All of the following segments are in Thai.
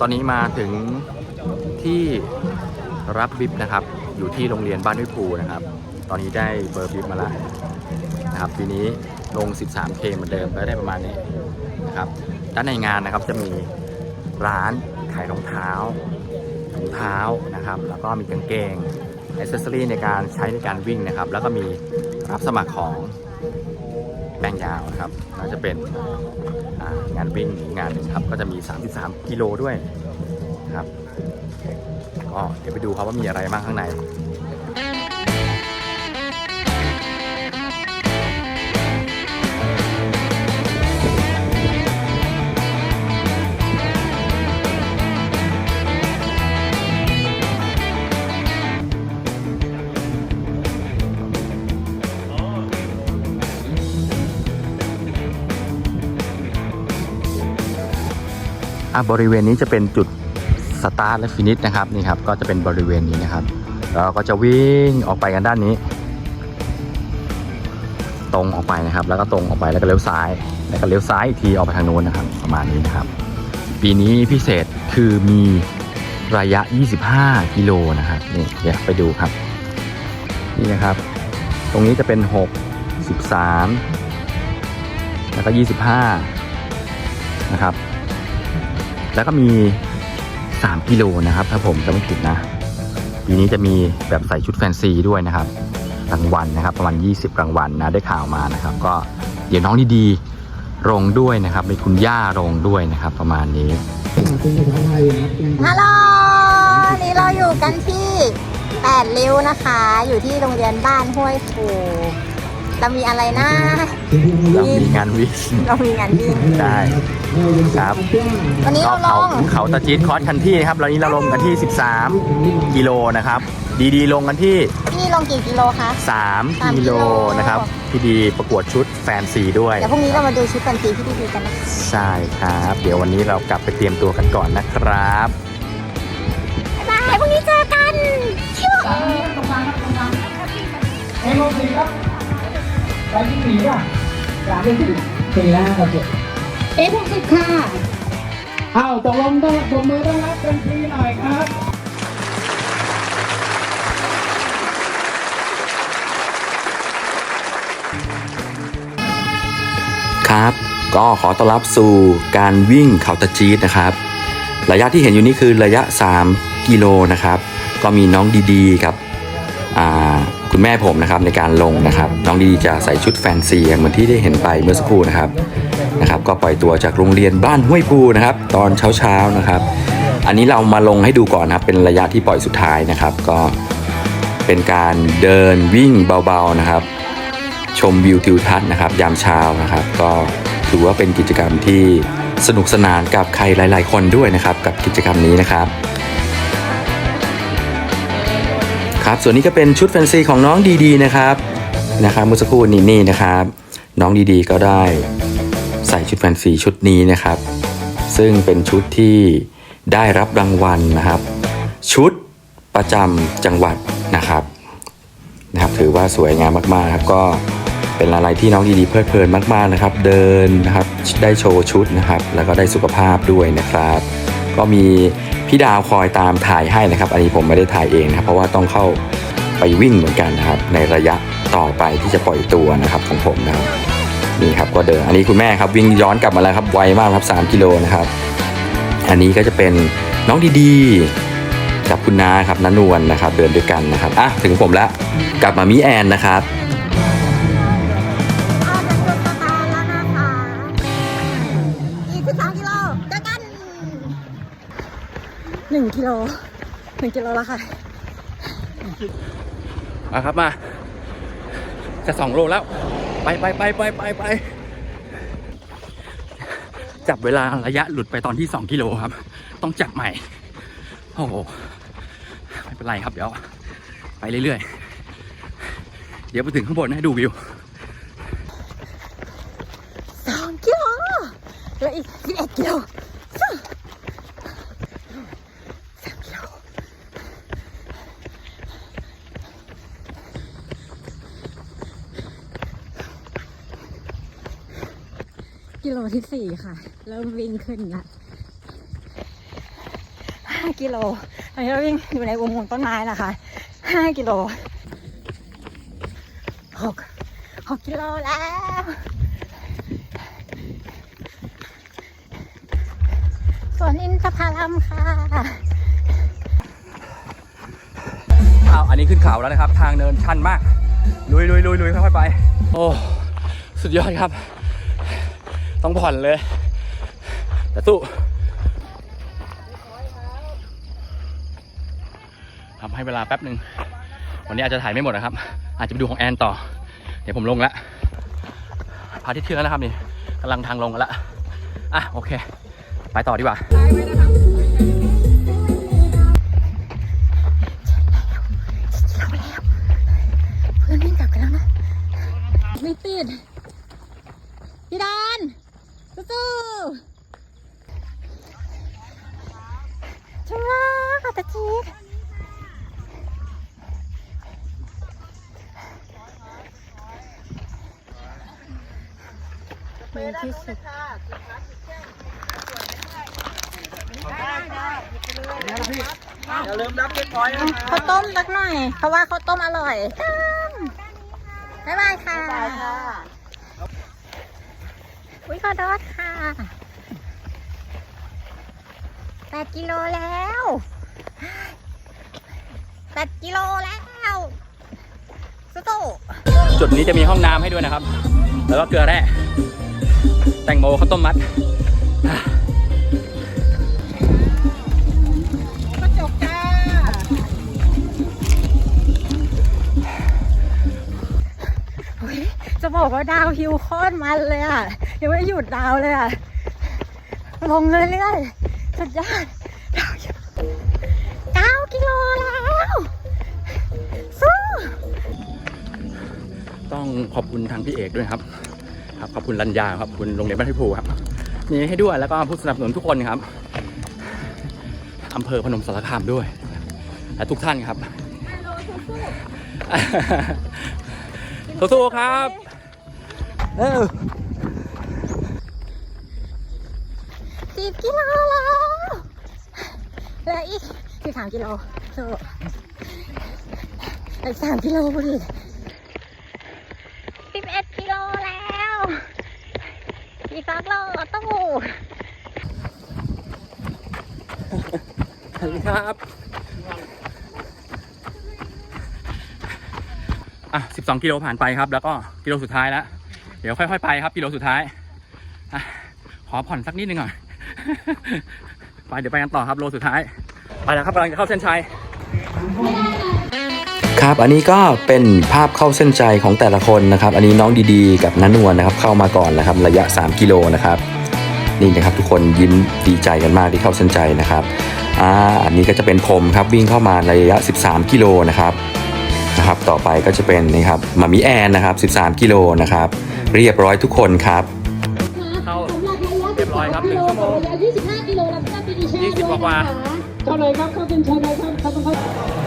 ตอนนี้มาถึงที่รับบิบนะครับ อยู่ที่โรงเรียนบ้านห้วยภูนะครับ ตอนนี้ได้เบอร์บิบมาแล้วนะครับปีนี้ลง 13K เหมือนเดิมก็ได้ประมาณนี้นะครับด้านในงานนะครับจะมีร้านขายรองเท้าถุงเท้านะครับ แล้วก็มีกางเกงอ c เซอรีในการใช้ในการวิ่งนะครับ แล้วก็มีรับสมัครของ แป้งยาวนะครับน่าจะเป็นงานวิ่งงานหนึ่งครับ ก็จะมี 33 กิโลด้วยนะครับก็เดี๋ยวไปดูครับว่ามีอะไรบ้างข้างใน อะบริเวณนี้จะเป็นจุดสตาร์ทและฟินิชนะครับนี่ครับก็จะเป็นบริเวณนี้นะครับเราก็จะวิ่งออกไปกันด้านนี้ ตรงออกไปนะครับ แล้วก็ตรงออกไปแล้วก็เลี้ยวซ้าย แล้วก็เลี้ยวซ้ายอีกทีออกไปทางโน้นนะครับ ประมาณนี้นะครับ ปีนี้พิเศษคือมีระยะ 25 กิโลนะครับนี่เดี๋ยวไปดูครับ นี่นะครับ ตรงนี้จะเป็น 6 13 แล้วก็ 25 นะครับ แล้วก็มี 3 กิโลนะครับ ถ้าผมจะไม่ผิดนะ ปีนี้จะมีแบบใส่ชุดแฟนซีด้วยนะครับรางวัลนะครับ ประมาณ 20 รางวัลนะได้ข่าวมานะครับ ก็เดี๋ยวน้องดีๆลงด้วยนะครับมีคุณย่าลงด้วยนะครับ ประมาณนี้ฮัลโหลนี่เราอยู่กันที่แปดริ้วนะคะ อยู่ที่โรงเรียนบ้านห้วยปูเรามีอะไรนะ เรามีงานวิ่งเรามีงานวิ่งได้ ครับวันนี้ก็เราลเขางเขาตะจีดคอร์สคันที่นะครับเรานี้เราลงกันที่ 13 กิโลนะครับ ดีๆ ลงกันที่ พี่ลงกี่กิโลคะ3สามกิกิโลโลนะครับ พี่ดีประกวดชุดแฟนซีด้วย เดี๋ยวพรุ่งนี้เรามาดูชุดกันทีที่พี่ดีกันนะคะใช่ครับ เดี๋ยววันนี้เรากลับไปเตรียมตัวกันก่อนนะครับ บ๊ายบายพรุ่งนี้เจอกันชิวเอ็มโอซีครับไปที่สี่ป่ะสามเป็นสี่สี่แล้วโอเค เอ๊ะพวกสิบค่ะอ้าวตกลงต้องตบมือต้อนรับกันทีหน่อยครับ ครับ ก็ขอต้อนรับสู่การวิ่งเขาตะจีดนะครับ ระยะที่เห็นอยู่นี่คือระยะ 3 กิโลนะครับ ก็มีน้องดีๆกับคุณแม่ผมนะครับในการลงนะครับ น้องดีๆจะใส่ชุดแฟนซีเหมือนที่ได้เห็นไปเมื่อสักครู่นะครับ นะครับก็ปล่อยตัวจากโรงเรียนบ้านห้วยปูนะครับ ตอนเช้าๆนะครับ อันนี้เรามาลงให้ดูก่อนนะครับเป็นระยะที่ปล่อยสุดท้ายนะครับ ก็เป็นการเดินวิ่งเบาๆนะครับ ชมวิวทิวทัศน์นะครับ ยามเช้านะครับ ก็ถือว่าเป็นกิจกรรมที่สนุกสนานกับใครหลาย ๆ คนด้วยนะครับ กับกิจกรรมนี้นะครับครับส่วนนี้ก็เป็นชุดแฟนซีของน้องดีๆนะครับนะครับเมื่อสักครู่นี้นี่นะครับ น้องดีๆก็ได้ ใส่ชุดแฟนซีชุดนี้นะครับ ซึ่งเป็นชุดที่ได้รับรางวัลนะครับ ชุดประจำจังหวัดนะครับนะครับ ถือว่าสวยงามมากๆครับก็เป็นอะไรที่น้องดีๆเพลิดเพลินมากๆนะครับ เดินนะครับได้โชว์ชุดนะครับ แล้วก็ได้สุขภาพด้วยนะครับ ก็มีพี่ดาวคอยตามถ่ายให้นะครับ อันนี้ผมไม่ได้ถ่ายเองนะเพราะว่าต้องเข้าไปวิ่งเหมือนกันนะครับ ในระยะต่อไปที่จะปล่อยตัวนะครับของผมนะครับ นี่ครับก็เดินอันนี้คุณแม่ครับวิ่งย้อนกลับมาแล้วครับไวมากครับ 3 กิโลนะครับ อันนี้ก็จะเป็นน้องดีๆกับคุณนาครับนันวลนะครับ เดินด้วยกันนะครับอะถึงผมแล้วกลับมามิแอนนะครับเอาเป็นชุดสตาร์แล้วนะคะอีกสิบสามกิโลเจอกันหนึ่งกิโลหนึ่งกิโลแล้วค่ะมาครับมา จะสองโลแล้ว ไปไปไปไปไปไปจับเวลาระยะหลุดไปตอนที่ 2 กิโลครับ ต้องจับใหม่ โอ้โหไม่เป็นไรครับ เดี๋ยว ไปเรื่อยๆ เดี๋ยวไปถึงข้างบนให้ดูวิวสองกิโลแล้วอีกสิบเอ็ดกิโลสามกิโล กิโลที่สี่ค่ะ เริ่มวิ่งขึ้นละ5กิโลตอนนี้เราวิ่งอยู่ในอุโมงต้นไม้นะคะ5กิโลหกหกกิโลแล้วสวนอินทผลัมค่ะอ้าวอันนี้ขึ้นเขาแล้วนะครับ ทางเนินชันมาก ลุยลุยลุยลุยค่อยๆไป โอ้ สุดยอดครับ ต้องผ่อนเลยแต่สู้ทำให้เวลาแป๊บหนึ่งวันนี้อาจจะถ่ายไม่หมดนะครับ อาจจะไปดูของแอนต่อ เดี๋ยวผมลงล้วพาทิตย์ขึ้นแล้วนะครับนี่กำลังทางลงกันแล้วอะโอเค ไปต่อดีกว่าเพื่อนวิ่งกลับกันแล้วนะไม่ติดพี่ดาน สู้ชัวร์ค่ะตะจีมีที่สุดอย่าลืมรับเก็บพอยนะขาต้มสักหน่อย เพราะว่าเขาต้มอร่อยบ๊ายบายค่ะ อุ้ยขอโทษค่ะแปดกิโลแล้วแปดกิโลแล้วสู้จุดนี้จะมีห้องน้ำให้ด้วยนะครับ แล้วก็เกลือแร่แตงโมข้าวต้มมัดกระจกจ้าๆอุ๊ยจะบอกว่าดาวฮิวโคตรมันเลยอะ ยังไม่หยุดดาวเลยอะ ลงเรื่อยๆสุดยอดดาวฮิวเก้ากิโลแล้ว สู้ ต้องขอบคุณทางพี่เอกด้วยครับ ครับ ขอบคุณรัญญาครับขอบคุณโรงเรียนบ้านพิภูครับ มีให้ด้วยแล้วก็ผู้สนับสนุนทุกคนครับอำเภอพนมสารคามด้วย และทุกท่านครับสู้ๆครับ เออ สิบกิโลแล้วเหลืออีกสิบสามกิโลสู้อีกสามกิโลพอดีสิบเอ็ดกิโลแล้วอีกสักโลตู้สวัสดีครับอะ12 กิโลผ่านไปครับ แล้วก็กิโลสุดท้ายแล้ว เดี๋ยวค่อย ๆ ไปครับ กิโลสุดท้ายอะขอผ่อนสักนิดนึงหน่อย ไปเดี๋ยวไปกันต่อครับโลสุดท้าย ไปแล้วครับกำลังจะเข้าเส้นชัยครับ อันนี้ก็เป็นภาพเข้าเส้นใจของแต่ละคนนะครับ อันนี้น้องดีๆ กับนันนวลนะครับ เข้ามาก่อนนะครับ ระยะ 3 กิโลนะครับ นี่นะครับทุกคนยิ้มดีใจกันมากที่เข้าเส้นใจนะครับ อ่า อันนี้ก็จะเป็นผมครับวิ่งเข้ามาระยะ 13 กิโลนะครับ นะครับ ต่อไปก็จะเป็นนี่ครับมามิแอนนะครับ 13 กิโลนะครับ เรียบร้อยทุกคนครับ ครับหนึ่งชั่วโมง25กิโลแล้วก็ปีดีเช่ยี่สิบกว่าเข้าเลยครับเข้าเส้นชัยเลยครับเข้าต้องเข้า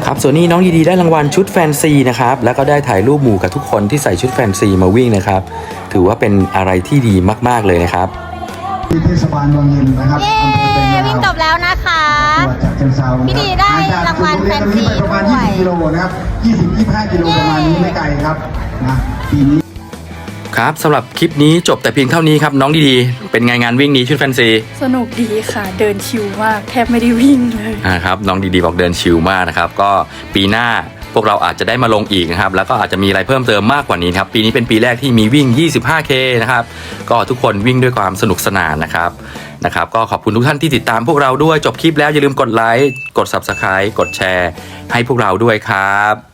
ครับส่วนนี้น้องดีๆได้รางวัลชุดแฟนซีนะครับแล้วก็ได้ถ่ายรูปหมู่กับทุกคนที่ใส่ชุดแฟนซีมาวิ่งนะครับ ถือว่าเป็นอะไรที่ดีมาก ๆ เลยนะครับที่เทศบาลวังเย็นนะครับเย้อำเภอเป็นยาววิ่งจบแล้วนะคะจังหวัดฉะเชิงเทรานะครับพี่ดีได้ห่จากรางวัลจุดโรงเยนตรงนี้ไปประมาณแฟนซี20กิโลนะครับ20-25กิโลประมาณนี้ไม่ไกลครับนะปีนี้ ครับสำหรับคลิปนี้จบแต่เพียงเท่านี้ครับน้องดีๆ เป็นไงงานวิ่งนี้ชุดแฟนซีสนุกดีค่ะเดินชิวมาก แทบไม่ได้วิ่งเลยอ่าครับน้องดีๆบอกเดินชิลมากนะครับก็ปีหน้าพวกเราอาจจะได้มาลงอีกนะครับ แล้วก็อาจจะมีอะไรเพิ่มเติมมากกว่านี้ครับ ปีนี้เป็นปีแรกที่มีวิ่ง 25K นะครับ ก็ทุกคนวิ่งด้วยความสนุกสนานนะครับ นะครับ ก็ขอบคุณทุกท่านที่ติดตามพวกเราด้วย จบคลิปแล้วอย่าลืมกดไลค์ กด Subscribe กดแชร์ ให้พวกเราด้วยครับ